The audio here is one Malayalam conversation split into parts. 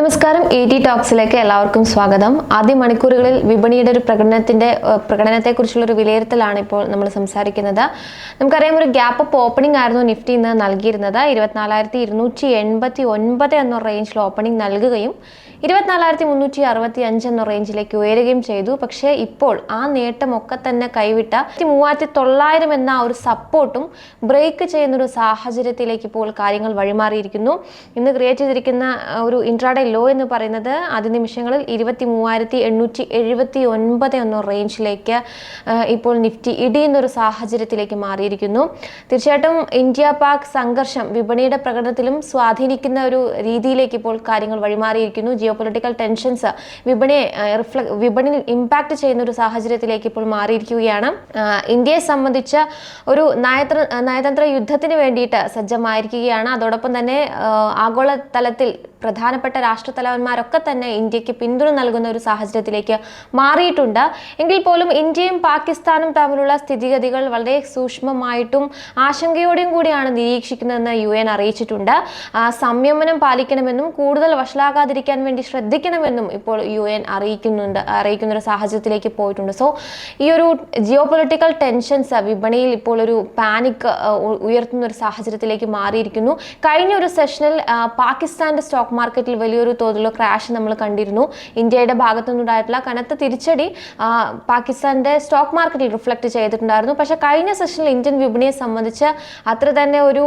നമസ്കാരം എ ടി ടോക്സിലേക്ക് എല്ലാവർക്കും സ്വാഗതം. ആദ്യ മണിക്കൂറുകളിൽ വിപണിയുടെ ഒരു പ്രകടനത്തിന്റെ പ്രകടനത്തെ പ്രകടനത്തെക്കുറിച്ചുള്ള ഒരു വിലയിരുത്തലാണ് ഇപ്പോൾ നമ്മൾ സംസാരിക്കുന്നത്. നമുക്കറിയാം ഒരു ഗ്യാപ്പ് അപ്പ് ഓപ്പണിംഗ് ആയിരുന്നു നിഫ്റ്റി ഇന്ന് നൽകിയിരുന്നത്. ഇരുപത്തിനാലായിരത്തി ഇരുന്നൂറ്റി എൺപത്തി ഒൻപത് എന്ന റേഞ്ചിൽ ഓപ്പണിംഗ് നൽകുകയും ഇരുപത്തിനാലായിരത്തി മുന്നൂറ്റി അറുപത്തി അഞ്ച് എന്ന റേഞ്ചിലേക്ക് ഉയരുകയും ചെയ്തു. പക്ഷേ ഇപ്പോൾ ആ നേട്ടമൊക്കെ തന്നെ കൈവിട്ട മൂവായിരത്തി തൊള്ളായിരം എന്ന ഒരു സപ്പോർട്ടും ബ്രേക്ക് ചെയ്യുന്ന ഒരു സാഹചര്യത്തിലേക്ക് ഇപ്പോൾ കാര്യങ്ങൾ വഴിമാറിയിരിക്കുന്നു. ഇന്ന് ക്രിയേറ്റ് ചെയ്തിരിക്കുന്ന ഒരു ഇൻട്രാഡേ ലോ എന്ന് പറയുന്നത് ആദ്യ നിമിഷങ്ങളിൽ ഇരുപത്തി മൂവായിരത്തി എണ്ണൂറ്റി എഴുപത്തി ഒൻപത് എന്ന റേഞ്ചിലേക്ക് ഇപ്പോൾ നിഫ്റ്റി ഇടിയുന്നൊരു സാഹചര്യത്തിലേക്ക് മാറിയിരിക്കുന്നു. തീർച്ചയായിട്ടും ഇന്ത്യ പാക് സംഘർഷം വിപണിയുടെ പ്രകടനത്തിലും സ്വാധീനിക്കുന്ന ഒരു രീതിയിലേക്ക് ഇപ്പോൾ കാര്യങ്ങൾ വഴിമാറിയിരിക്കുന്നു. ജിയോ പൊളിറ്റിക്കൽ ടെൻഷൻസ് വിപണിയെ റിഫ്ലക് വിപണിയിൽ ഇമ്പാക്ട് ചെയ്യുന്ന ഒരു സാഹചര്യത്തിലേക്ക് ഇപ്പോൾ മാറിയിരിക്കുകയാണ്. ഇന്ത്യയെ സംബന്ധിച്ച ഒരു നയത്ര നയതന്ത്ര യുദ്ധത്തിന് വേണ്ടിയിട്ട് സജ്ജമായിരിക്കുകയാണ്. അതോടൊപ്പം തന്നെ ആഗോള തലത്തിൽ പ്രധാനപ്പെട്ട രാഷ്ട്രത്തലവന്മാരൊക്കെ തന്നെ ഇന്ത്യയ്ക്ക് പിന്തുണ നൽകുന്ന ഒരു സാഹചര്യത്തിലേക്ക് മാറിയിട്ടുണ്ട്. എങ്കിൽ പോലും ഇന്ത്യയും പാകിസ്ഥാനും തമ്മിലുള്ള സ്ഥിതിഗതികൾ വളരെ സൂക്ഷ്മമായിട്ടും ആശങ്കയോടെയും കൂടിയാണ് നിരീക്ഷിക്കുന്നതെന്ന് യു എൻ അറിയിച്ചിട്ടുണ്ട്. സംയമനം പാലിക്കണമെന്നും കൂടുതൽ വഷളാകാതിരിക്കാൻ വേണ്ടി ശ്രദ്ധിക്കണമെന്നും ഇപ്പോൾ യു എൻ അറിയിക്കുന്നുണ്ട് അറിയിക്കുന്ന ഒരു സാഹചര്യത്തിലേക്ക് പോയിട്ടുണ്ട്. സോ ഈ ഒരു ജിയോ പൊളിറ്റിക്കൽ ടെൻഷൻസ് വിപണിയിൽ ഇപ്പോൾ ഒരു പാനിക് ഉയർത്തുന്ന ഒരു സാഹചര്യത്തിലേക്ക് മാറിയിരിക്കുന്നു. കഴിഞ്ഞ ഒരു സെഷനിൽ പാകിസ്ഥാന്റെ സ്റ്റോക്ക് മാർക്കറ്റിൽ വലിയൊരു തോതിലുള്ള ക്രാഷ് നമ്മൾ കണ്ടിരുന്നു. ഇന്ത്യയുടെ ഭാഗത്തുനിന്നുണ്ടായിട്ടുള്ള കനത്ത തിരിച്ചടി പാകിസ്ഥാന്റെ സ്റ്റോക്ക് മാർക്കറ്റിൽ റിഫ്ലക്ട് ചെയ്തിട്ടുണ്ടായിരുന്നു. പക്ഷെ കഴിഞ്ഞ സെഷനിൽ ഇന്ത്യൻ വിപണിയെ സംബന്ധിച്ച് അത്ര തന്നെ ഒരു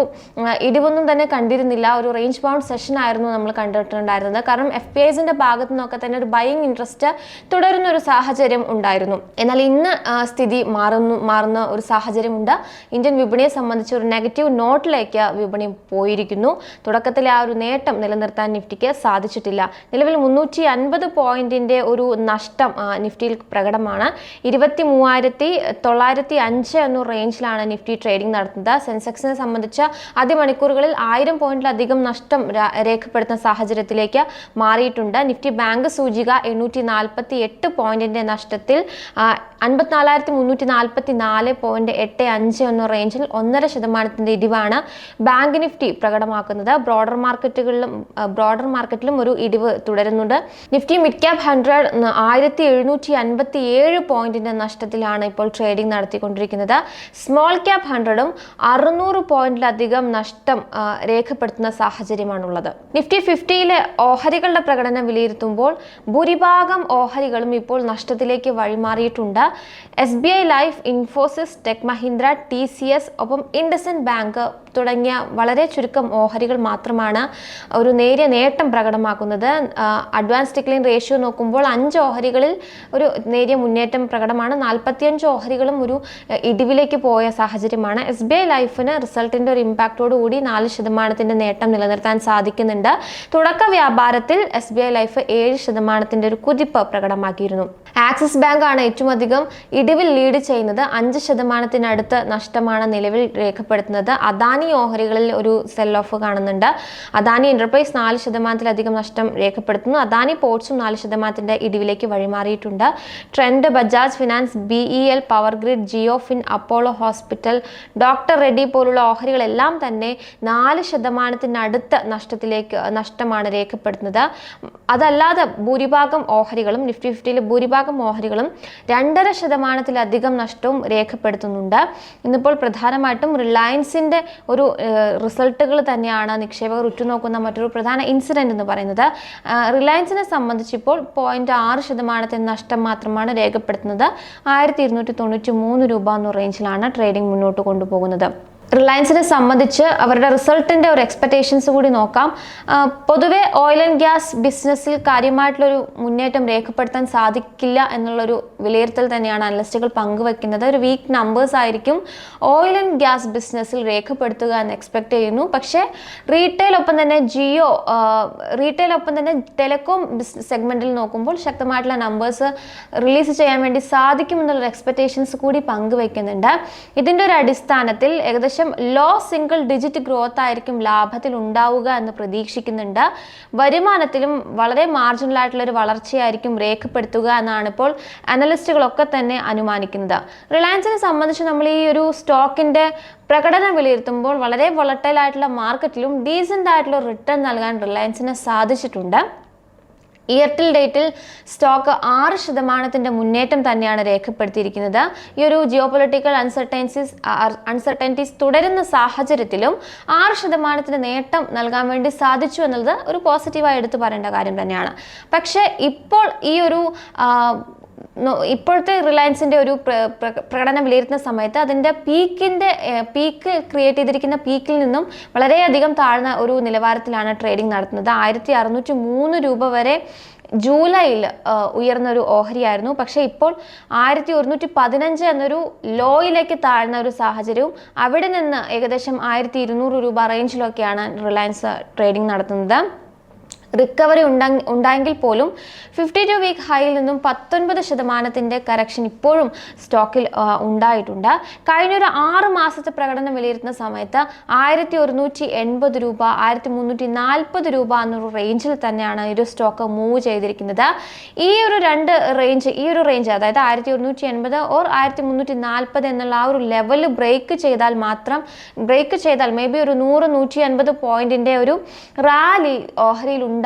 ഇടിവൊന്നും തന്നെ കണ്ടിരുന്നില്ല. ഒരു റേഞ്ച് ബൗണ്ട് സെഷൻ ആയിരുന്നു നമ്മൾ കണ്ടിട്ടുണ്ടായിരുന്നത്. കാരണം എഫ് പി ഐസിന്റെ ഭാഗത്തു നിന്നൊക്കെ തന്നെ ഒരു ബൈങ് ഇൻട്രസ്റ്റ് തുടരുന്ന ഒരു സാഹചര്യം ഉണ്ടായിരുന്നു. എന്നാൽ ഇന്ന് സ്ഥിതി മാറുന്നു മാറുന്ന ഒരു സാഹചര്യമുണ്ട്. ഇന്ത്യൻ വിപണിയെ സംബന്ധിച്ച് ഒരു നെഗറ്റീവ് നോട്ടിലേക്ക് വിപണി പോയിരിക്കുന്നു. തുടക്കത്തിലെ ആ ഒരു നേട്ടം നിലനിർത്താൻ നിഫ്റ്റിക്ക് സാധിച്ചിട്ടില്ല നിലവിൽ മുന്നൂറ്റി അൻപത് പോയിന്റിന്റെ ഒരു നഷ്ടം നിഫ്റ്റിയിൽ പ്രകടമാണ്. ഇരുപത്തി മൂവായിരത്തി തൊള്ളായിരത്തി അഞ്ച് എന്ന റേഞ്ചിലാണ് നിഫ്റ്റി ട്രേഡിംഗ് നടത്തുന്നത്. സെൻസെക്സിനെ സംബന്ധിച്ച ആദ്യ മണിക്കൂറുകളിൽ ആയിരം പോയിന്റിലധികം നഷ്ടം രേഖപ്പെടുത്തുന്ന സാഹചര്യത്തിലേക്ക് മാറിയിട്ടുണ്ട്. നിഫ്റ്റി ബാങ്ക് സൂചിക എണ്ണൂറ്റി നാൽപ്പത്തി എട്ട് പോയിന്റിന്റെ നഷ്ടത്തിൽ അൻപത്തിനാലായിരത്തി മുന്നൂറ്റി നാൽപ്പത്തി നാല് പോയിന്റ് എട്ട് അഞ്ച് എന്ന റേഞ്ചിൽ ഒന്നര ശതമാനത്തിന്റെ ഇടിവാണ് ബാങ്ക് നിഫ്റ്റി പ്രകടമാക്കുന്നത്. ബ്രോഡർ മാർക്കറ്റുകളിലും ബ്രോഡർ മാർക്കറ്റിലും ഒരു ഇടിവ് തുടരുന്നുണ്ട്. നിഫ്റ്റി മിഡ് ക്യാപ് ഹൺഡ്രഡ് ആയിരത്തി എഴുന്നൂറ്റി അൻപത്തി ഏഴ് പോയിന്റിന്റെ നഷ്ടത്തിലാണ് ഇപ്പോൾ ട്രേഡിംഗ് നടത്തിക്കൊണ്ടിരിക്കുന്നത്. സ്മോൾ ക്യാപ് ഹൺഡ്രഡും അറുന്നൂറ് പോയിന്റിലധികം നഷ്ടം രേഖപ്പെടുത്തുന്ന സാഹചര്യമാണുള്ളത്. നിഫ്റ്റി ഫിഫ്റ്റിയിലെ ഓഹരികളുടെ പ്രകടനം വിലയിരുത്തുമ്പോൾ ഭൂരിഭാഗം ഓഹരികളും ഇപ്പോൾ നഷ്ടത്തിലേക്ക് വഴിമാറിയിട്ടുണ്ട്. S B I life Infosys tech Mahindra T C S ഒപ്പം ഇൻഡസൻ ബാങ്ക് തുടങ്ങിയ വളരെ ചുരുക്കം ഓഹരികൾ മാത്രമാണ് ഒരു നേരിയ നേട്ടം പ്രകടമാക്കുന്നത്. അഡ്വാൻസ് ഡിക്ലൈൻ റേഷ്യോ നോക്കുമ്പോൾ അഞ്ച് ഓഹരികളിൽ ഒരു നേരിയ മുന്നേറ്റം പ്രകടമാണ്. നാൽപ്പത്തിയഞ്ച് ഓഹരികളും ഒരു ഇടിവിലേക്ക് പോയ സാഹചര്യമാണ്. എസ് ബി ഐ ലൈഫിന് റിസൾട്ടിന്റെ ഒരു ഇമ്പാക്റ്റോട് കൂടി നാല് ശതമാനത്തിന്റെ നേട്ടം നിലനിർത്താൻ സാധിക്കുന്നുണ്ട്. തുടക്ക വ്യാപാരത്തിൽ എസ് ബി ഐ ലൈഫ് ഏഴ് ശതമാനത്തിന്റെ ഒരു കുതിപ്പ് പ്രകടമാക്കിയിരുന്നു. ആക്സിസ് ബാങ്ക് ആണ് ഏറ്റവും അധികം ഇടിവിൽ ലീഡ് ചെയ്യുന്നത്. അഞ്ച് ശതമാനത്തിനടുത്ത് നഷ്ടമാണ് നിലവിൽ രേഖപ്പെടുത്തുന്നത്. അദാനി ഓഹരികളിൽ ഒരു സെൽ ഓഫ് കാണുന്നുണ്ട്. അദാനി എന്റർപ്രൈസ് നാല് ശതമാനത്തിലധികം നഷ്ടം രേഖപ്പെടുത്തുന്നു. അദാനി പോർട്സും നാല് ശതമാനത്തിന്റെ ഇടിവിലേക്ക് വഴിമാറിയിട്ടുണ്ട്. Trent Bajaj finance B E L power grid Jio fin Apollo hospital doctor Reddy പോലുള്ള ഓഹരികളെല്ലാം തന്നെ നാല് ശതമാനത്തിനടുത്ത് നഷ്ടത്തിലേക്ക് നഷ്ടമാണ് രേഖപ്പെടുത്തുന്നത്. അതല്ലാതെ ഭൂരിഭാഗം ഓഹരികളും നിഫ്റ്റി ഫിഫ്റ്റിയിലെ ഭൂരിഭാഗം ഓഹരികളും രണ്ടര ശതമാനത്തിലധികം നഷ്ടവും രേഖപ്പെടുത്തുന്നുണ്ട്. ഇന്നിപ്പോൾ പ്രധാനമായിട്ടും റിലയൻസിന്റെ ഒരു റിസൾട്ടുകൾ തന്നെയാണ് നിക്ഷേപകർ ഉറ്റുനോക്കുന്ന മറ്റൊരു പ്രധാന ഇൻസിഡന്റ് എന്ന് പറയുന്നത്. റിലയൻസിനെ സംബന്ധിച്ച് ഇപ്പോൾ പോയിന്റ് ആറ് ശതമാനത്തിന് നഷ്ടം മാത്രമാണ് രേഖപ്പെടുത്തുന്നത്. ആയിരത്തി ഇരുന്നൂറ്റി തൊണ്ണൂറ്റി മൂന്ന് രൂപ എന്ന റേഞ്ചിലാണ് ട്രേഡിംഗ് മുന്നോട്ട് കൊണ്ടുപോകുന്നത്. റിലയൻസിനെ സംബന്ധിച്ച് അവരുടെ റിസൾട്ടിന്റെ ഒരു എക്സ്പെക്റ്റേഷൻസ് കൂടി നോക്കാം. പൊതുവെ ഓയിൽ ആൻഡ് ഗ്യാസ് ബിസിനസ്സിൽ കാര്യമായിട്ടുള്ളൊരു മുന്നേറ്റം രേഖപ്പെടുത്താൻ സാധിക്കില്ല എന്നുള്ളൊരു വിലയിരുത്തൽ തന്നെയാണ് അനലിസ്റ്റുകൾ പങ്കുവെക്കുന്നത്. ഒരു വീക്ക് നമ്പേഴ്സ് ആയിരിക്കും ഓയിൽ ആൻഡ് ഗ്യാസ് ബിസിനസ്സിൽ രേഖപ്പെടുത്തുക എന്ന് എക്സ്പെക്ട് ചെയ്യുന്നു. പക്ഷേ റീറ്റെയിൽ ഒപ്പം തന്നെ ജിയോ റീറ്റെയിൽ ഒപ്പം തന്നെ ടെലികോം ബിസിനസ് സെഗ്മെന്റിൽ നോക്കുമ്പോൾ ശക്തമായിട്ടുള്ള നമ്പേഴ്സ് റിലീസ് ചെയ്യാൻ വേണ്ടി സാധിക്കുമെന്നുള്ളൊരു എക്സ്പെക്റ്റേഷൻസ് കൂടി പങ്കുവെക്കുന്നുണ്ട്. ഇതിന്റെ ഒരു അടിസ്ഥാനത്തിൽ ഏകദേശം ലോ സിംഗിൾ ഡിജിറ്റ് ഗ്രോത്ത് ആയിരിക്കും ലാഭത്തിൽ ഉണ്ടാവുക എന്ന് പ്രതീക്ഷിക്കുന്നുണ്ട്. വരുമാനത്തിലും വളരെ മാർജിനൽ ആയിട്ടുള്ള ഒരു വളർച്ചയായിരിക്കും രേഖപ്പെടുത്തുക എന്നാണ് ഇപ്പോൾ അനലിസ്റ്റുകളൊക്കെ തന്നെ അനുമാനിക്കുന്നത്. റിലയൻസിനെ സംബന്ധിച്ച് നമ്മൾ ഈ ഒരു സ്റ്റോക്കിന്റെ പ്രകടനം വിലയിരുത്തുമ്പോൾ വളരെ വളട്ടൈലായിട്ടുള്ള മാർക്കറ്റിലും ഡീസന്റ് ആയിട്ടുള്ള റിട്ടേൺ നൽകാൻ റിലയൻസിന് സാധിച്ചിട്ടുണ്ട്. ഇയർ ടിൽ ഡേറ്റിൽ സ്റ്റോക്ക് ആറ് ശതമാനത്തിന്റെ മുന്നേറ്റം തന്നെയാണ് രേഖപ്പെടുത്തിയിരിക്കുന്നത്. ഈ ഒരു ജിയോ പൊളിറ്റിക്കൽ അൺസർട്ടൻസീസ് അൺസർട്ടന്റീസ് തുടരുന്ന സാഹചര്യത്തിലും ആറ് ശതമാനത്തിന് നേട്ടം നൽകാൻ വേണ്ടി സാധിച്ചു എന്നുള്ളത് ഒരു പോസിറ്റീവായി എടുത്തു പറയേണ്ട കാര്യം തന്നെയാണ്. പക്ഷേ ഇപ്പോൾ ഈ ഒരു ഇപ്പോഴത്തെ റിലയൻസിന്റെ ഒരു പ്ര- പ്ര- പ്രകടനം വിലയിരുത്തുന്ന സമയത്ത് അതിന്റെ പീക്കിന്റെ പീക്ക് ക്രിയേറ്റ് ചെയ്തിരിക്കുന്ന പീക്കിൽ നിന്നും വളരെയധികം താഴ്ന്ന ഒരു നിലവാരത്തിലാണ് ട്രേഡിംഗ് നടത്തുന്നത്. ആയിരത്തി അറുന്നൂറ്റി മൂന്ന് രൂപ വരെ ജൂലൈയിൽ ഉയർന്ന ഒരു ഓഹരിയായിരുന്നു. പക്ഷേ ഇപ്പോൾ ആയിരത്തി ഒരുന്നൂറ്റി പതിനഞ്ച് എന്നൊരു ലോയിലേക്ക് താഴ്ന്ന ഒരു സാഹചര്യവും അവിടെ നിന്ന് ഏകദേശം ആയിരത്തി ഇരുന്നൂറ് രൂപ റേഞ്ചിലൊക്കെയാണ് റിലയൻസ് ട്രേഡിംഗ് നടത്തുന്നത്. റിക്കവറി ഉണ്ടാ ഉണ്ടായെങ്കിൽ പോലും ഫിഫ്റ്റി ടു വീക്ക് ഹൈയിൽ നിന്നും പത്തൊൻപത് ശതമാനത്തിന്റെ കറക്ഷൻ ഇപ്പോഴും സ്റ്റോക്കിൽ ഉണ്ടായിട്ടുണ്ട്. കഴിഞ്ഞൊരു ആറ് മാസത്തെ പ്രകടനം വിലയിരുത്തുന്ന സമയത്ത് ആയിരത്തി ഒരുന്നൂറ്റി എൺപത് രൂപ ആയിരത്തി മുന്നൂറ്റി നാൽപ്പത് രൂപ എന്നൊരു റേഞ്ചിൽ തന്നെയാണ് ഈ ഒരു സ്റ്റോക്ക് മൂവ് ചെയ്തിരിക്കുന്നത്. ഈ ഒരു രണ്ട് റേഞ്ച് ഈ ഒരു റേഞ്ച് അതായത് ആയിരത്തി ഒരുന്നൂറ്റി എൺപത് ഓർ ആയിരത്തി മുന്നൂറ്റി നാൽപ്പത് എന്നുള്ള ആ ഒരു ലെവൽ ബ്രേക്ക് ചെയ്താൽ മാത്രം ബ്രേക്ക് ചെയ്താൽ മേ ബി ഒരു നൂറ് നൂറ്റി അൻപത് ഒരു റാലി ഓഹരിയിൽ ഉണ്ടായേക്കാം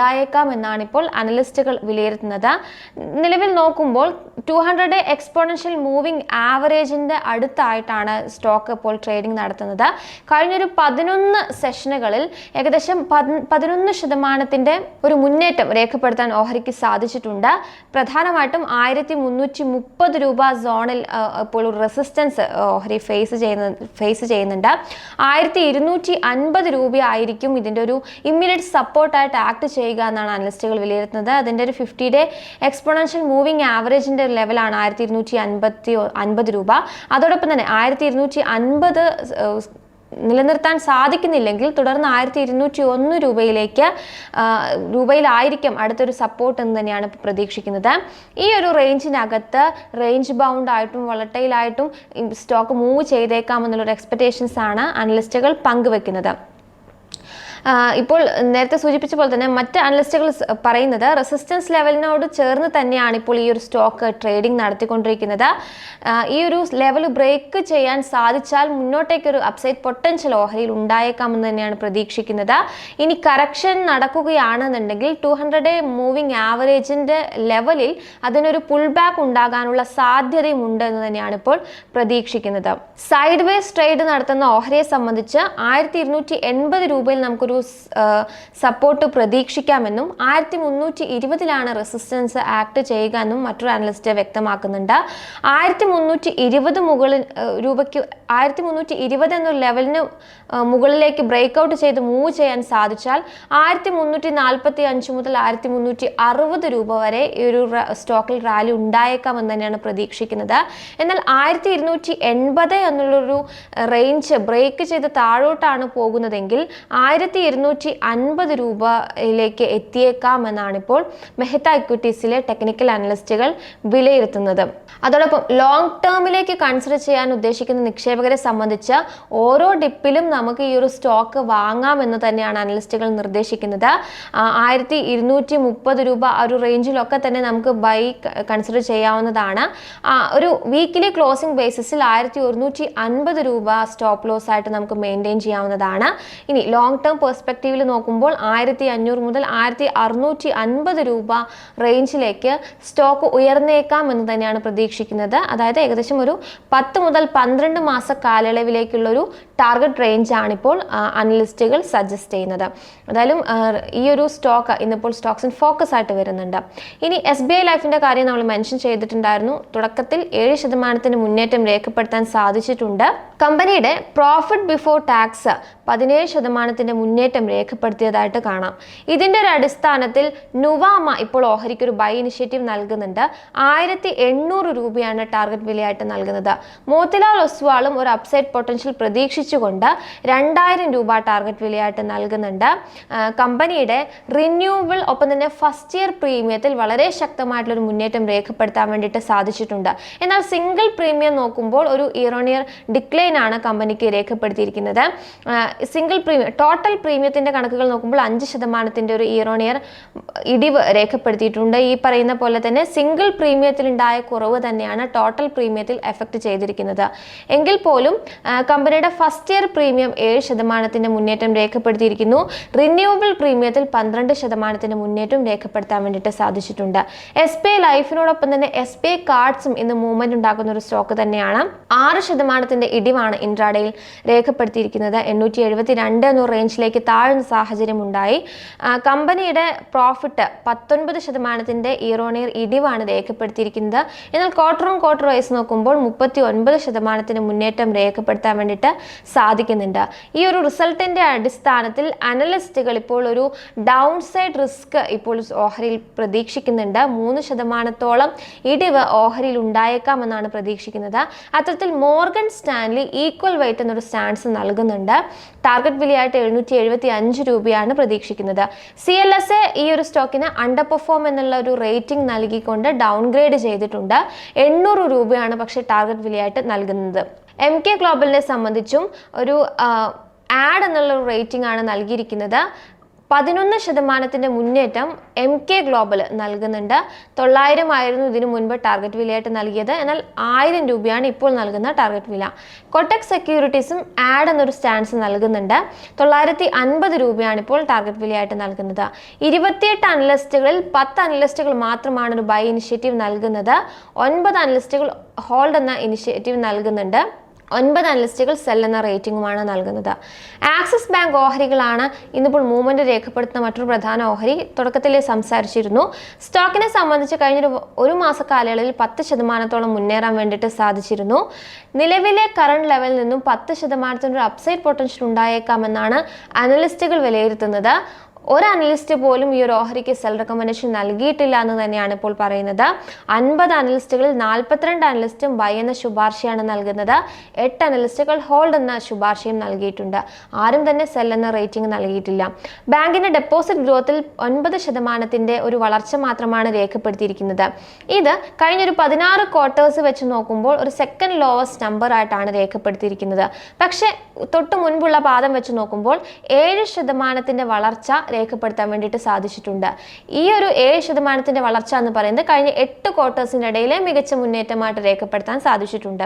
എന്നാണ് ഇപ്പോൾ അനലിസ്റ്റുകൾ വിലയിരുത്തുന്നത്. നിലവിൽ നോക്കുമ്പോൾ ടു ഹൺഡ്രഡ് എക്സ്പോണൻഷ്യൽ മൂവിംഗ് ആവറേജിന്റെ അടുത്തായിട്ടാണ് സ്റ്റോക്ക് ഇപ്പോൾ ട്രേഡിംഗ് നടത്തുന്നത്. കഴിഞ്ഞൊരു പതിനൊന്ന് സെഷനുകളിൽ ഏകദേശം പതി- പതിനൊന്ന് ശതമാനത്തിന്റെ ഒരു മുന്നേറ്റം രേഖപ്പെടുത്താൻ ഓഹരിക്ക് സാധിച്ചിട്ടുണ്ട്. പ്രധാനമായിട്ടും ആയിരത്തി മുന്നൂറ്റി മുപ്പത് രൂപ സോണിൽ ഇപ്പോൾ റെസിസ്റ്റൻസ് ഓഹരി ഫേസ് ചെയ്യുന്ന ഫേസ് ചെയ്യുന്നുണ്ട്. ആയിരത്തി ഇരുന്നൂറ്റി അൻപത് രൂപയായിരിക്കും ഇതിന്റെ ഒരു ഇമ്മീഡിയറ്റ് സപ്പോർട്ടായിട്ട് ആക്ട് ചെയ്യുക എന്നാണ് അനലിസ്റ്റുകൾ വിലയിരുത്തുന്നത്. അതിന്റെ ഒരു ഫിഫ്റ്റി ഡേ എക്സ്പോണൻഷ്യൽ മൂവിംഗ് ആവറേജിന്റെ ലെവലാണ് ആയിരത്തി ഇരുന്നൂറ്റി അൻപത്തി അൻപത് രൂപ. അതോടൊപ്പം തന്നെ ആയിരത്തി ഇരുന്നൂറ്റി അൻപത് നിലനിർത്താൻ സാധിക്കുന്നില്ലെങ്കിൽ തുടർന്ന് ആയിരത്തി ഇരുന്നൂറ്റി ഒന്ന് രൂപയിലേക്ക് രൂപയിലായിരിക്കും അടുത്തൊരു സപ്പോർട്ട് എന്ന് തന്നെയാണ് പ്രതീക്ഷിക്കുന്നത്. ഈ ഒരു റേഞ്ചിനകത്ത് റേഞ്ച് ബൗണ്ട് ആയിട്ടും വളട്ടയിലായിട്ടും സ്റ്റോക്ക് മൂവ് ചെയ്തേക്കാം എന്നുള്ളൊരു എക്സ്പെക്റ്റേഷൻസ് ആണ് അനലിസ്റ്റുകൾ പങ്കുവെക്കുന്നത്. ഇപ്പോൾ നേരത്തെ സൂചിപ്പിച്ച പോലെ തന്നെ മറ്റ് അനലിസ്റ്റുകൾ പറയുന്നത് റെസിസ്റ്റൻസ് ലെവലിനോട് ചേർന്ന് തന്നെയാണ് ഇപ്പോൾ ഈ ഒരു സ്റ്റോക്ക് ട്രേഡിംഗ് നടത്തിക്കൊണ്ടിരിക്കുന്നത്. ഈ ഒരു ലെവൽ ബ്രേക്ക് ചെയ്യാൻ സാധിച്ചാൽ മുന്നോട്ടേക്കൊരു അപ്സൈഡ് പൊട്ടൻഷ്യൽ ഓഹരിയിൽ ഉണ്ടായേക്കാമെന്ന് തന്നെയാണ് പ്രതീക്ഷിക്കുന്നത്. ഇനി കറക്ഷൻ നടക്കുകയാണെന്നുണ്ടെങ്കിൽ ടു ഹൺഡ്രഡ് മൂവിങ് ആവറേജിന്റെ ലെവലിൽ അതിനൊരു പുൾ ബാക്ക് ഉണ്ടാകാനുള്ള സാധ്യതയും ഉണ്ട് എന്ന് തന്നെയാണ് ഇപ്പോൾ പ്രതീക്ഷിക്കുന്നത്. സൈഡ് വേസ് ട്രേഡ് നടത്തുന്ന ഓഹരിയെ സംബന്ധിച്ച് ആയിരത്തി ഇരുന്നൂറ്റി എൺപത് രൂപയിൽ നമുക്കൊരു സപ്പോർട്ട് പ്രതീക്ഷിക്കാമെന്നും ആയിരത്തി മുന്നൂറ്റി ഇരുപതിലാണ് റെസിസ്റ്റൻസ് ആക്ട് ചെയ്യുക എന്നും മറ്റൊരു അനലിസ്റ്റ് വ്യക്തമാക്കുന്നുണ്ട്. ആയിരത്തി മുന്നൂറ്റി ഇരുപത് മുകളിൽ രൂപയ്ക്ക് ആയിരത്തി മുന്നൂറ്റി ഇരുപത് എന്ന ലെവലിന് മുകളിലേക്ക് ബ്രേക്ക് ഔട്ട് ചെയ്ത് മൂവ് ചെയ്യാൻ സാധിച്ചാൽ ആയിരത്തി മുന്നൂറ്റി നാൽപ്പത്തി അഞ്ച് മുതൽ ആയിരത്തി മുന്നൂറ്റി അറുപത് രൂപ വരെ ഈ ഒരു സ്റ്റോക്കിൽ റാലി ഉണ്ടായേക്കാം എന്ന് തന്നെയാണ് പ്രതീക്ഷിക്കുന്നത്. എന്നാൽ ആയിരത്തി ഇരുന്നൂറ്റി എൺപത് എന്നുള്ളൊരു റേഞ്ച് ബ്രേക്ക് ചെയ്ത് താഴോട്ടാണ് പോകുന്നതെങ്കിൽ ആയിരത്തി ഇരുന്നൂറ്റി അൻപത് രൂപയിലേക്ക് എത്തിയേക്കാമെന്നാണ് ഇപ്പോൾ മെഹത്ത ഇക്വിറ്റീസിലെ ടെക്നിക്കൽ അനലിസ്റ്റുകൾ വിലയിരുത്തുന്നത്. അതോടൊപ്പം ലോങ് ടേമിലേക്ക് കൺസിഡർ ചെയ്യാൻ ഉദ്ദേശിക്കുന്ന നിക്ഷേപകരെ സംബന്ധിച്ച് ഓരോ ഡിപ്പിലും നമുക്ക് ഈ ഒരു സ്റ്റോക്ക് വാങ്ങാമെന്ന് തന്നെയാണ് അനലിസ്റ്റുകൾ നിർദ്ദേശിക്കുന്നത്. ആയിരത്തി ഇരുന്നൂറ്റി മുപ്പത് രൂപ ആ ഒരു റേഞ്ചിലൊക്കെ തന്നെ നമുക്ക് ബൈ കൺസിഡർ ചെയ്യാവുന്നതാണ്. ഒരു വീക്കിലി ക്ലോസിംഗ് ബേസിസിൽ ആയിരത്തി ഒരുന്നൂറ്റി അൻപത് രൂപ സ്റ്റോപ്പ് ലോസ് ആയിട്ട് നമുക്ക് മെയിന്റെയിൻ ചെയ്യാവുന്നതാണ്. ഇനി ലോങ് ടേം പെർസ്പെക്റ്റീവിൽ നോക്കുമ്പോൾ ആയിരത്തി അഞ്ഞൂറ് മുതൽ ആയിരത്തി അറുന്നൂറ്റി അൻപത് രൂപ റേഞ്ചിലേക്ക് സ്റ്റോക്ക് ഉയർന്നേക്കാം എന്ന് തന്നെയാണ് പ്രതീക്ഷിക്കുന്നത്. അതായത് ഏകദേശം ഒരു പത്ത് മുതൽ പന്ത്രണ്ട് മാസ കാലയളവിലേക്കുള്ളൊരു ടാർഗറ്റ് റേഞ്ച് ഇപ്പോൾ അനലിസ്റ്റുകൾ സജസ്റ്റ് ചെയ്യുന്നത്. എന്തായാലും ഈ ഒരു സ്റ്റോക്ക് ഇന്നിപ്പോൾ സ്റ്റോക്സ് ഇൻ ഫോക്കസ് ആയിട്ട് വരുന്നുണ്ട്. ഇനി എസ് ബി ഐ ലൈഫിന്റെ കാര്യം നമ്മൾ മെൻഷൻ ചെയ്തിട്ടുണ്ടായിരുന്നു. തുടക്കത്തിൽ ഏഴ് ശതമാനത്തിന് മുന്നേറ്റം രേഖപ്പെടുത്താൻ സാധിച്ചിട്ടുണ്ട്. കമ്പനിയുടെ പ്രോഫിറ്റ് ബിഫോർ ടാക്സ് പതിനേഴ് ശതമാനത്തിന്റെ മുന്നേറ്റം രേഖപ്പെടുത്തിയതായിട്ട് കാണാം. ഇതിന്റെ ഒരു അടിസ്ഥാനത്തിൽ നുവാമ ഇപ്പോൾ ഓഹരിക്ക് ഒരു ബൈ ഇനിഷ്യേറ്റീവ് നൽകുന്നുണ്ട്. ആയിരത്തി എണ്ണൂറ് രൂപയാണ് ടാർഗറ്റ് വിലയായിട്ട് നൽകുന്നത്. മോത്തിലാൽ ഒസ്വാളും ഒരു അപ്സൈഡ് പൊട്ടൻഷ്യൽ പ്രതീക്ഷിച്ചുകൊണ്ട് രണ്ടായിരം രൂപ ടാർഗറ്റ് വിലയായിട്ട് നൽകുന്നുണ്ട്. കമ്പനിയുടെ റിന്യൂവബിൾ ഒപ്പം തന്നെ ഫസ്റ്റ് ഇയർ പ്രീമിയത്തിൽ വളരെ ശക്തമായിട്ടുള്ള ഒരു മുന്നേറ്റം രേഖപ്പെടുത്താൻ വേണ്ടിയിട്ട് സാധിച്ചിട്ടുണ്ട്. എന്നാൽ സിംഗിൾ പ്രീമിയം നോക്കുമ്പോൾ ഒരു ഇയർ ഓൺ ഇയർ ഡിക്ലൈൻ ആണ് കമ്പനിക്ക് രേഖപ്പെടുത്തിയിരിക്കുന്നത്. സിംഗിൾ പ്രീമിയം ടോട്ടൽ പ്രീമിയത്തിന്റെ കണക്കുകൾ നോക്കുമ്പോൾ അഞ്ച് ശതമാനത്തിന്റെ ഒരു ഇയർ ഓൺ ഇയർ ഇടിവ് രേഖപ്പെടുത്തിയിട്ടുണ്ട്. ഈ പറയുന്ന പോലെ തന്നെ സിംഗിൾ പ്രീമിയത്തിൽ ഉണ്ടായ കുറവ് തന്നെയാണ് ടോട്ടൽ പ്രീമിയത്തിൽ എഫക്ട് ചെയ്തിരിക്കുന്നത്. എങ്കിൽ പോലും കമ്പനിയുടെ ഫസ്റ്റ് ഇയർ പ്രീമിയം ഏഴ് ശതമാനത്തിന്റെ മുന്നേറ്റം രേഖപ്പെടുത്തിയിരിക്കുന്നു. റിന്യൂവബിൾ പ്രീമിയത്തിൽ പന്ത്രണ്ട് ശതമാനത്തിന്റെ മുന്നേറ്റം രേഖപ്പെടുത്താൻ വേണ്ടിയിട്ട് സാധിച്ചിട്ടുണ്ട്. എസ് പി ഐ ലൈഫിനോടൊപ്പം തന്നെ എസ് പി ഐ കാർഡ്സും ഇന്ന് മൂവ്മെന്റ് ഉണ്ടാക്കുന്ന ഒരു സ്റ്റോക്ക് തന്നെയാണ്. ആറ് ശതമാനത്തിന്റെ ഇടിവാണ് ഇൻട്രാഡയിൽ രേഖപ്പെടുത്തിയിരിക്കുന്നത്. എണ്ണൂറ്റി എഴുപത്തി രണ്ട് റേഞ്ചിലേക്ക് താഴ്ന്ന സാഹചര്യം ഉണ്ടായി കമ്പനിയുടെ പ്രോഫിറ്റ് പത്തൊൻപത് ശതമാനത്തിന്റെ ഇയറോണിയർ ഇടിവാണ് രേഖപ്പെടുത്തിയിരിക്കുന്നത്. എന്നാൽ ക്വാർട്ടർ ഓൺ ക്വാർട്ടർ വൈസ് നോക്കുമ്പോൾ മുപ്പത്തി ഒൻപത് ശതമാനത്തിന് മുന്നേറ്റം രേഖപ്പെടുത്താൻ വേണ്ടിയിട്ട് സാധിക്കുന്നുണ്ട്. ഈ ഒരു റിസൾട്ടിന്റെ അടിസ്ഥാനത്തിൽ അനലിസ്റ്റുകൾ ഇപ്പോൾ ഒരു ഡൗൺ സൈഡ് റിസ്ക് ഇപ്പോൾ ഓഹരിയിൽ പ്രതീക്ഷിക്കുന്നുണ്ട്. മൂന്ന് ശതമാനത്തോളം ഇടിവ് ഓഹരിയിൽ ഉണ്ടായേക്കാമെന്നാണ് പ്രതീക്ഷിക്കുന്നത്. അത്തരത്തിൽ മോർഗൻ സ്റ്റാൻലി ഈക്വൽ വെയിറ്റ് എന്നൊരു സ്റ്റാൻസ് നൽകുന്നുണ്ട്. ടാർഗറ്റ് വിലയായിട്ട് എഴുന്നൂറ്റി എഴുപത്തി അഞ്ച് രൂപയാണ് പ്രതീക്ഷിക്കുന്നത്. സി എൽ എസ് എ ഈ ഒരു സ്റ്റോക്കിന് അണ്ടർ പെർഫോം എന്നുള്ള ഒരു റേറ്റിംഗ് നൽകിക്കൊണ്ട് ഡൗൺഗ്രേഡ് ചെയ്തിട്ടുണ്ട്. എണ്ണൂറ് രൂപയാണ് പക്ഷേ ടാർഗറ്റ് വിലയായിട്ട് നൽകുന്നത്. എം കെ ഗ്ലോബലിനെ സംബന്ധിച്ചും ഒരു ആഡ് എന്നുള്ള റേറ്റിംഗ് ആണ് നൽകിയിരിക്കുന്നത്. പതിനൊന്ന് ശതമാനത്തിന്റെ മുന്നേറ്റം എം കെ ഗ്ലോബൽ നൽകുന്നുണ്ട്. തൊള്ളായിരം ആയിരുന്നു ഇതിനു മുൻപ് ടാർഗറ്റ് വിലയായിട്ട് നൽകിയത്. എന്നാൽ ആയിരം രൂപയാണ് ഇപ്പോൾ നൽകുന്ന ടാർഗറ്റ് വില. കൊട്ടക് സെക്യൂരിറ്റീസും ആഡ് എന്നൊരു സ്റ്റാൻസ് നൽകുന്നുണ്ട്. തൊള്ളായിരത്തി അൻപത് രൂപയാണ് ഇപ്പോൾ ടാർഗറ്റ് വിലയായിട്ട് നൽകുന്നത്. ഇരുപത്തിയെട്ട് അനലിസ്റ്റുകളിൽ പത്ത് അനലിസ്റ്റുകൾ മാത്രമാണ് ഒരു ബൈ ഇനിഷ്യേറ്റീവ് നൽകുന്നത്. ഒൻപത് അനലിസ്റ്റുകൾ ഹോൾഡ് എന്ന ഇനിഷ്യേറ്റീവ് നൽകുന്നുണ്ട്. ഒൻപത് അനലിസ്റ്റുകൾ സെൽ എന്ന റേറ്റിംഗുമാണ് നൽകുന്നത്. ആക്സിസ് ബാങ്ക് ഓഹരികളാണ് ഇന്നിപ്പോൾ മൂവ്മെന്റ് രേഖപ്പെടുത്തുന്ന മറ്റൊരു പ്രധാന ഓഹരി തുടക്കത്തിൽ സംസാരിച്ചിരുന്നു. സ്റ്റോക്കിനെ സംബന്ധിച്ച് കഴിഞ്ഞ ഒരു മാസ കാലയളവിൽ പത്ത് ശതമാനത്തോളം മുന്നേറാൻ വേണ്ടിയിട്ട് സാധിച്ചിരുന്നു. നിലവിലെ കറണ്ട് ലെവലിൽ നിന്നും പത്ത് ശതമാനത്തിന്റെ ഒരു അപ്സൈഡ് പൊട്ടൻഷ്യൽ ഉണ്ടായേക്കാമെന്നാണ് അനലിസ്റ്റുകൾ വിലയിരുത്തുന്നത്. ഒരു അനലിസ്റ്റ് പോലും ഈ ഒരു ഓഹരിക്ക് സെൽ റെക്കമെൻഡേഷൻ നൽകിയിട്ടില്ല എന്ന് തന്നെയാണ് ഇപ്പോൾ പറയുന്നത്. അൻപത് അനലിസ്റ്റുകളിൽ നാൽപ്പത്തിരണ്ട് അനലിസ്റ്റും ബൈ എന്ന ശുപാർശയാണ് നൽകുന്നത്. എട്ട് അനലിസ്റ്റുകൾ ഹോൾഡ് എന്ന ശുപാർശയും നൽകിയിട്ടുണ്ട്. ആരും തന്നെ സെൽ എന്ന റേറ്റിംഗ് നൽകിയിട്ടില്ല. ബാങ്കിന്റെ ഡെപ്പോസിറ്റ് ഗ്രോത്തിൽ ഒൻപത് ശതമാനത്തിന്റെ ഒരു വളർച്ച മാത്രമാണ് രേഖപ്പെടുത്തിയിരിക്കുന്നത്. ഇത് കഴിഞ്ഞൊരു പതിനാറ് ക്വാർട്ടേഴ്സ് വെച്ച് നോക്കുമ്പോൾ ഒരു സെക്കൻഡ് ലോവസ്റ്റ് നമ്പർ ആയിട്ടാണ് രേഖപ്പെടുത്തിയിരിക്കുന്നത്. പക്ഷേ തൊട്ട് മുൻപുള്ള പാദം വെച്ച് നോക്കുമ്പോൾ ഏഴ് ശതമാനത്തിന്റെ വളർച്ച രേഖപ്പെടുത്താൻ വേണ്ടിയിട്ട് സാധിച്ചിട്ടുണ്ട്. ഈ ഒരു ഏഴ് ശതമാനത്തിന്റെ വളർച്ച എന്ന് പറയുന്നത് കഴിഞ്ഞ എട്ട് ക്വാർട്ടേഴ്സിന്റെ ഇടയിലെ മികച്ച മുന്നേറ്റമായിട്ട് രേഖപ്പെടുത്താൻ സാധിച്ചിട്ടുണ്ട്.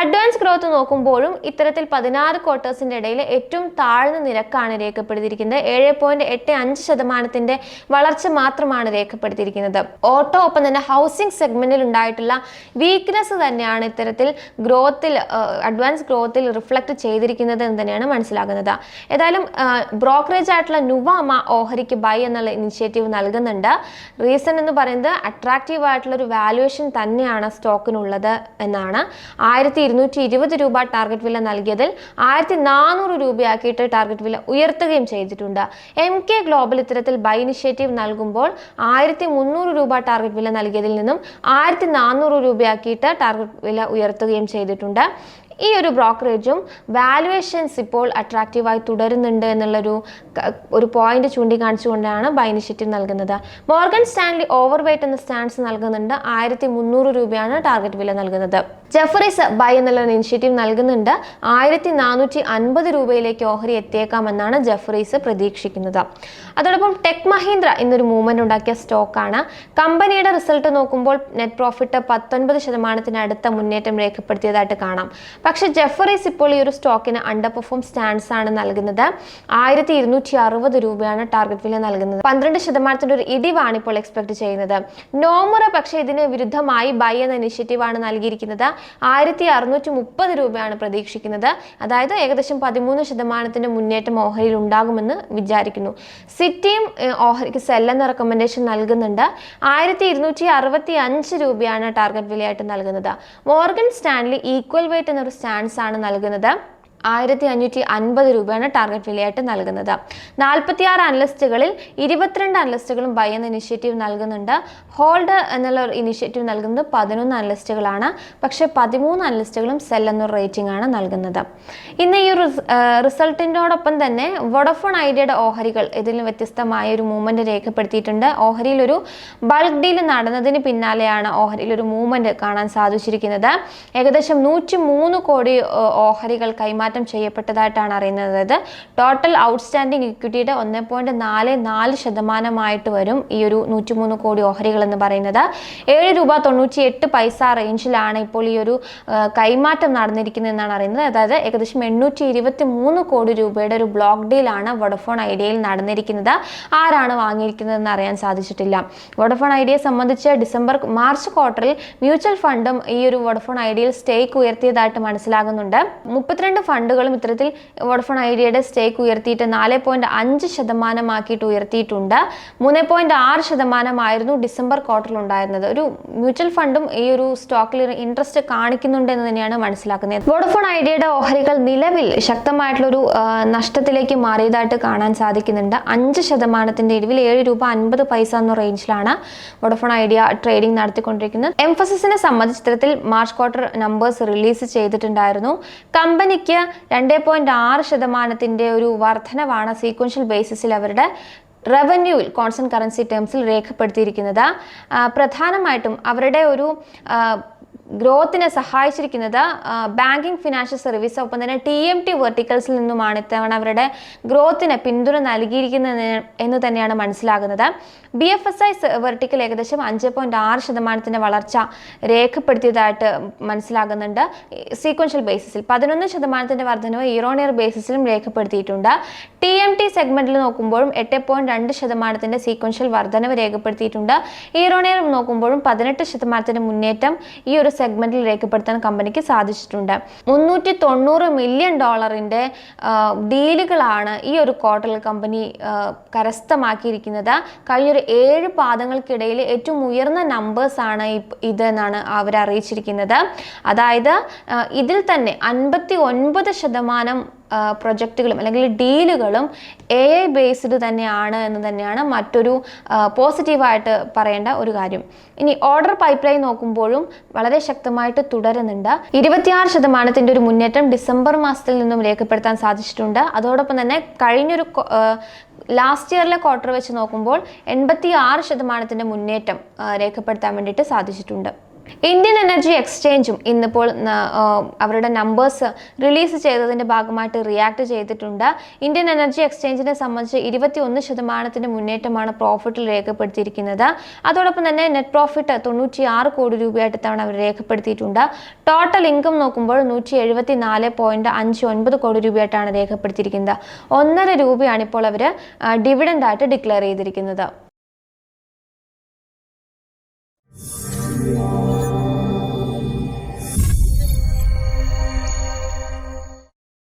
അഡ്വാൻസ് ഗ്രോത്ത് നോക്കുമ്പോഴും ഇത്തരത്തിൽ പതിനാറ് ക്വാർട്ടേഴ്സിന്റെ ഇടയിൽ ഏറ്റവും താഴ്ന്ന നിരക്കാണ് രേഖപ്പെടുത്തിയിരിക്കുന്നത്. ഏഴ് പോയിന്റ് എട്ട് അഞ്ച് ശതമാനത്തിന്റെ വളർച്ച മാത്രമാണ് രേഖപ്പെടുത്തിയിരിക്കുന്നത്. ഓട്ടോ ഒപ്പം തന്നെ ഹൗസിംഗ് സെഗ്മെന്റിൽ ഉണ്ടായിട്ടുള്ള വീക്ക്നെസ് തന്നെയാണ് ഇത്തരത്തിൽ ഗ്രോത്തിൽ അഡ്വാൻസ് ഗ്രോത്തിൽ റിഫ്ലക്ട് ചെയ്തിരിക്കുന്നത് എന്ന് തന്നെയാണ് മനസ്സിലാകുന്നത്. ഏതായാലും ബ്രോക്കറേജ് ആയിട്ടുള്ള നുവാമ ഓഹരിക്ക് ബൈ എന്നുള്ള ഇനിഷ്യേറ്റീവ് നൽകുന്നുണ്ട്. റീസൺ എന്ന് പറയുന്നത് അട്രാക്റ്റീവ് ആയിട്ടുള്ള ഒരു വാല്യുവേഷൻ തന്നെയാണ് സ്റ്റോക്കിനുള്ളത് എന്നാണ്. ആയിരത്തി ഇരുന്നൂറ്റി ഇരുപത് രൂപ ടാർഗറ്റ് വില നൽകിയതിൽ ആയിരത്തി നാനൂറ് രൂപയാക്കിയിട്ട് ടാർഗറ്റ് വില ഉയർത്തുകയും ചെയ്തിട്ടുണ്ട്. എം കെ ഗ്ലോബൽ ഇത്തരത്തിൽ ബൈ ഇനിഷ്യേറ്റീവ് നൽകുമ്പോൾ ആയിരത്തി മുന്നൂറ് രൂപ ടാർഗറ്റ് വില നൽകിയതിൽ നിന്നും ആയിരത്തി നാനൂറ് രൂപയാക്കിയിട്ട് ടാർഗറ്റ് വില ഉയർത്തുകയും ചെയ്തിട്ടുണ്ട്. ഈ ഒരു ബ്രോക്കറേജും വാലുവേഷൻസ് ഇപ്പോൾ അട്രാക്റ്റീവായി തുടരുന്നുണ്ട് എന്നുള്ളൊരു ഒരു പോയിന്റ് ചൂണ്ടിക്കാണിച്ചുകൊണ്ടാണ് ബൈ ഇനിഷ്യേറ്റീവ് നൽകുന്നത്. മോർഗൻ സ്റ്റാൻലി ഓവർ വെയ്റ്റ് എന്ന സ്റ്റാൻസ് നൽകുന്നുണ്ട്. ആയിരത്തി രൂപയാണ് ടാർഗറ്റ് വില നൽകുന്നത്. ജെഫറീസ് ബൈ എന്നുള്ള ഇനിഷ്യേറ്റീവ് നൽകുന്നുണ്ട്. ആയിരത്തി നാനൂറ്റി അൻപത് രൂപയിലേക്ക് ഓഹരി എത്തിയേക്കാമെന്നാണ് ജഫറീസ് പ്രതീക്ഷിക്കുന്നത്. അതോടൊപ്പം ടെക് മഹീന്ദ്ര എന്നൊരു മൂവ്മെന്റ് ഉണ്ടാക്കിയ സ്റ്റോക്കാണ് കമ്പനിയുടെ റിസൾട്ട് നോക്കുമ്പോൾ നെറ്റ് പ്രോഫിറ്റ് പത്തൊൻപത് ശതമാനത്തിന് അടുത്ത മുന്നേറ്റം രേഖപ്പെടുത്തിയതായിട്ട് കാണാം. പക്ഷെ ജെഫറീസ് ഇപ്പോൾ ഈ ഒരു സ്റ്റോക്കിന് അണ്ടർ പെർഫോം സ്റ്റാൻഡ്സ് ആണ് നൽകുന്നത്. ആയിരത്തി ഇരുന്നൂറ്റി അറുപത് രൂപയാണ് ടാർഗറ്റ് വില നൽകുന്നത്. പന്ത്രണ്ട് ശതമാനത്തിന്റെ ഒരു ഇടിവാണ് ഇപ്പോൾ എക്സ്പെക്ട് ചെയ്യുന്നത്. നോമുറ പക്ഷേ ഇതിന് വിരുദ്ധമായി ബൈ എന്ന ഇനിഷ്യേറ്റീവ് ആണ് നൽകിയിരിക്കുന്നത്. ആയിരത്തി അറുന്നൂറ്റി മുപ്പത് രൂപയാണ് പ്രതീക്ഷിക്കുന്നത്. അതായത് ഏകദേശം പതിമൂന്ന് ശതമാനത്തിന്റെ മുന്നേറ്റം ഓഹരിയിൽ ഉണ്ടാകുമെന്ന് വിചാരിക്കുന്നു. സിറ്റിയും ഓഹരിക്ക് സെൽ എന്ന റെക്കമെൻഡേഷൻ നൽകുന്നുണ്ട്. ആയിരത്തി ഇരുന്നൂറ്റി അറുപത്തി അഞ്ച് രൂപയാണ് ടാർഗറ്റ് വിലയായിട്ട് നൽകുന്നത്. മോർഗൻ സ്റ്റാൻലി ഈക്വൽ വെയിറ്റ് എന്നൊരു സ്റ്റാൻസ് ആണ് നൽകുന്നത്. ആയിരത്തി അഞ്ഞൂറ്റി അൻപത് രൂപയാണ് ടാർഗറ്റ് വിലയായിട്ട് നൽകുന്നത്. നാൽപ്പത്തിയാറ് അനലിസ്റ്റുകളിൽ ഇരുപത്തിരണ്ട് അനലിസ്റ്റുകളും ബൈ എന്ന ഇനിഷ്യേറ്റീവ് നൽകുന്നുണ്ട്. ഹോൾഡ് എന്നുള്ള ഒരു ഇനിഷ്യേറ്റീവ് നൽകുന്നത് പതിനൊന്ന് അനലിസ്റ്റുകളാണ്. പക്ഷേ പതിമൂന്ന് അനലിസ്റ്റുകളും സെൽ എന്നൊരു റേറ്റിംഗ് ആണ് നൽകുന്നത്. ഇന്ന് ഈ ഒരു റിസൾട്ടിനോടൊപ്പം തന്നെ വോഡഫോൺ ഐഡിയയുടെ ഓഹരികൾ ഇതിൽ വ്യത്യസ്തമായ ഒരു മൂവ്മെന്റ് രേഖപ്പെടുത്തിയിട്ടുണ്ട്. ഓഹരിയിൽ ഒരു ബൾക്ക് ഡീൽ നടന്നതിന് പിന്നാലെയാണ് ഓഹരിയിൽ ഒരു മൂവ്മെന്റ് കാണാൻ സാധിച്ചിരിക്കുന്നത്. ഏകദേശം നൂറ്റി കോടി ഓഹരികൾ കൈമാറ്റം കൈമാറ്റം ചെയ്യപ്പെട്ടതായിട്ടാണ് അറിയുന്നത്. ടോട്ടൽ ഔട്ട്സ്റ്റാൻഡിംഗ് ഇക്വിറ്റിയുടെ ഒന്ന് പോയിന്റ് നാല് നാല് ശതമാനമായിട്ട് വരും ഈ ഒരു നൂറ്റിമൂന്ന് കോടി ഓഹരികൾ എന്ന് പറയുന്നത്. ഏഴ് രൂപ തൊണ്ണൂറ്റി എട്ട് പൈസ റേഞ്ചിലാണ് ഇപ്പോൾ ഈ ഒരു കൈമാറ്റം നടന്നിരിക്കുന്നത് എന്നാണ് അറിയുന്നത്. അതായത് ഏകദേശം എണ്ണൂറ്റി ഇരുപത്തി മൂന്ന് കോടി രൂപയുടെ ഒരു ബ്ലോക്ക് ഡീലാണ് വോഡഫോൺ ഐഡിയയിൽ നടന്നിരിക്കുന്നത്. ആരാണ് വാങ്ങിയിരിക്കുന്നതെന്ന് അറിയാൻ സാധിച്ചിട്ടില്ല. വോഡഫോൺ ഐഡിയയെ സംബന്ധിച്ച് ഡിസംബർ മാർച്ച് ക്വാർട്ടറിൽ മ്യൂച്വൽ ഫണ്ടും ഈ ഒരു വോഡഫോൺ ഐഡിയയിൽ സ്റ്റേക്ക് ഉയർത്തിയതായിട്ട് മനസ്സിലാകുന്നുണ്ട്. മുപ്പത്തിരണ്ട് ഫണ്ടുകളും ഇത്തരത്തിൽ വോഡഫോൺ ഐഡിയയുടെ സ്റ്റേക്ക് ഉയർത്തിയിട്ട് നാല് പോയിന്റ് അഞ്ച് ശതമാനമാക്കിയിട്ട് ഉയർത്തിയിട്ടുണ്ട്. മൂന്ന് പോയിന്റ് ആറ് ശതമാനമായിരുന്നു ഡിസംബർ ക്വാർട്ടറിൽ ഉണ്ടായിരുന്നത്. ഒരു മ്യൂച്വൽ ഫണ്ടും ഈ ഒരു സ്റ്റോക്കിൽ ഇൻട്രസ്റ്റ് കാണിക്കുന്നുണ്ട് എന്ന് തന്നെയാണ് മനസ്സിലാക്കുന്നത്. വോഡഫോൺ ഐഡിയയുടെ ഓഹരികൾ നിലവിൽ ശക്തമായിട്ടുള്ള ഒരു നഷ്ടത്തിലേക്ക് മാറിയതായിട്ട് കാണാൻ സാധിക്കുന്നുണ്ട്. അഞ്ച് ശതമാനത്തിന്റെ ഇടിവിൽ ഏഴ് രൂപ അൻപത് പൈസ എന്ന റേഞ്ചിലാണ് വോഡഫോൺ ഐഡിയ ട്രേഡിംഗ് നടത്തിക്കൊണ്ടിരിക്കുന്നത്. എംഫസിസിനെ സംബന്ധിച്ച് ഇത്തരത്തിൽ മാർച്ച് ക്വാർട്ടർ നമ്പേഴ്സ് റിലീസ് ചെയ്തിട്ടുണ്ടായിരുന്നു. കമ്പനിക്ക് രണ്ട് പോയിന്റ് ആറ് ശതമാനത്തിന്റെ ഒരു വർധനവാണ് സീക്വൻഷ്യൽ ബേസിസിൽ അവരുടെ റവന്യൂവിൽ കോൺസ്റ്റന്റ് കറൻസി ടേംസിൽ രേഖപ്പെടുത്തിയിരിക്കുന്നത്. പ്രധാനമായിട്ടും അവരുടെ ഒരു ഗ്രോത്തിനെ സഹായിച്ചിരിക്കുന്നത് ബാങ്കിങ് ഫിനാൻഷ്യൽ സർവീസ് ഒപ്പം തന്നെ ടി എം ടി വെർട്ടിക്കൽസിൽ നിന്നുമാണ് ഇത്തവണ അവരുടെ ഗ്രോത്തിന് പിന്തുണ നൽകിയിരിക്കുന്നത് എന്ന് തന്നെയാണ് മനസ്സിലാകുന്നത്. B F S I vertical ഏകദേശം അഞ്ച് പോയിന്റ് ആറ് ശതമാനത്തിന്റെ വളർച്ച രേഖപ്പെടുത്തിയതായിട്ട് മനസ്സിലാകുന്നുണ്ട്. സീക്വൻഷ്യൽ ബേസിസിൽ പതിനൊന്ന് ശതമാനത്തിന്റെ വർധനവ് ഇയർ ബേസിസിലും രേഖപ്പെടുത്തിയിട്ടുണ്ട്. ടി എം ടി സെഗ്മെന്റിൽ നോക്കുമ്പോഴും എട്ട് പോയിന്റ് രണ്ട് ശതമാനത്തിന്റെ സീക്വൻഷ്യൽ വർധനവ് രേഖപ്പെടുത്തിയിട്ടുണ്ട്. ഇയറോണിയർ നോക്കുമ്പോഴും പതിനെട്ട് ശതമാനത്തിന്റെ മുന്നേറ്റം ഈ ഒരു സെഗ്മെന്റിൽ രേഖപ്പെടുത്താൻ കമ്പനിക്ക് സാധിച്ചിട്ടുണ്ട്. മുന്നൂറ്റി തൊണ്ണൂറ് മില്യൺ ഡോളറിന്റെ ഡീലുകളാണ് ഈ ഒരു ക്വാർട്ടറിൽ കമ്പനി കരസ്ഥമാക്കിയിരിക്കുന്നത്. കഴിഞ്ഞൊരു ഏഴ് പാദങ്ങൾക്കിടയിൽ ഏറ്റവും ഉയർന്ന നമ്പേഴ്സ് ആണ് ഇതെന്നാണ് അവർ അറിയിച്ചിരിക്കുന്നത് അതായത് ഇതിൽ തന്നെ അൻപത്തി ഒൻപത് ശതമാനം പ്രൊജക്റ്റുകളും അല്ലെങ്കിൽ ഡീലുകളും എ ഐ ബേസ്ഡ് തന്നെയാണ് എന്ന് തന്നെയാണ് മറ്റൊരു പോസിറ്റീവായിട്ട് പറയേണ്ട ഒരു കാര്യം. ഇനി ഓർഡർ പൈപ്പ് ലൈൻ നോക്കുമ്പോഴും വളരെ ശക്തമായിട്ട് തുടരുന്നുണ്ട്. ഇരുപത്തിയാറ് ശതമാനത്തിന്റെ ഒരു മുന്നേറ്റം ഡിസംബർ മാസത്തിൽ നിന്നും രേഖപ്പെടുത്താൻ സാധിച്ചിട്ടുണ്ട്. അതോടൊപ്പം തന്നെ കഴിഞ്ഞൊരു ലാസ്റ്റ് ഇയറിലെ ക്വാർട്ടർ വെച്ച് നോക്കുമ്പോൾ എൺപത്തി ആറ് ശതമാനത്തിന്റെ മുന്നേറ്റം രേഖപ്പെടുത്താൻ വേണ്ടിയിട്ട് സാധിച്ചിട്ടുണ്ട്. ഇന്ത്യൻ എനർജി എക്സ്ചേഞ്ചും ഇന്നിപ്പോൾ അവരുടെ നമ്പേഴ്സ് റിലീസ് ചെയ്തതിന്റെ ഭാഗമായിട്ട് റിയാക്ട് ചെയ്തിട്ടുണ്ട്. ഇന്ത്യൻ എനർജി എക്സ്ചേഞ്ചിനെ സംബന്ധിച്ച് ഇരുപത്തി ഒന്ന് ശതമാനത്തിന്റെ മുന്നേറ്റമാണ് പ്രോഫിറ്റിൽ രേഖപ്പെടുത്തിയിരിക്കുന്നത്. അതോടൊപ്പം തന്നെ നെറ്റ് പ്രോഫിറ്റ് തൊണ്ണൂറ്റി ആറ് കോടി രൂപയായിട്ട് തവണ അവർ രേഖപ്പെടുത്തിയിട്ടുണ്ട്. ടോട്ടൽ ഇൻകം നോക്കുമ്പോൾ നൂറ്റി എഴുപത്തി നാല് പോയിന്റ് അഞ്ച് ഒൻപത് കോടി രൂപയായിട്ടാണ് രേഖപ്പെടുത്തിയിരിക്കുന്നത്. ഒന്നര രൂപയാണ് ഇപ്പോൾ അവർ ഡിവിഡന്റായിട്ട് ഡിക്ലെയർ ചെയ്തിരിക്കുന്നത്.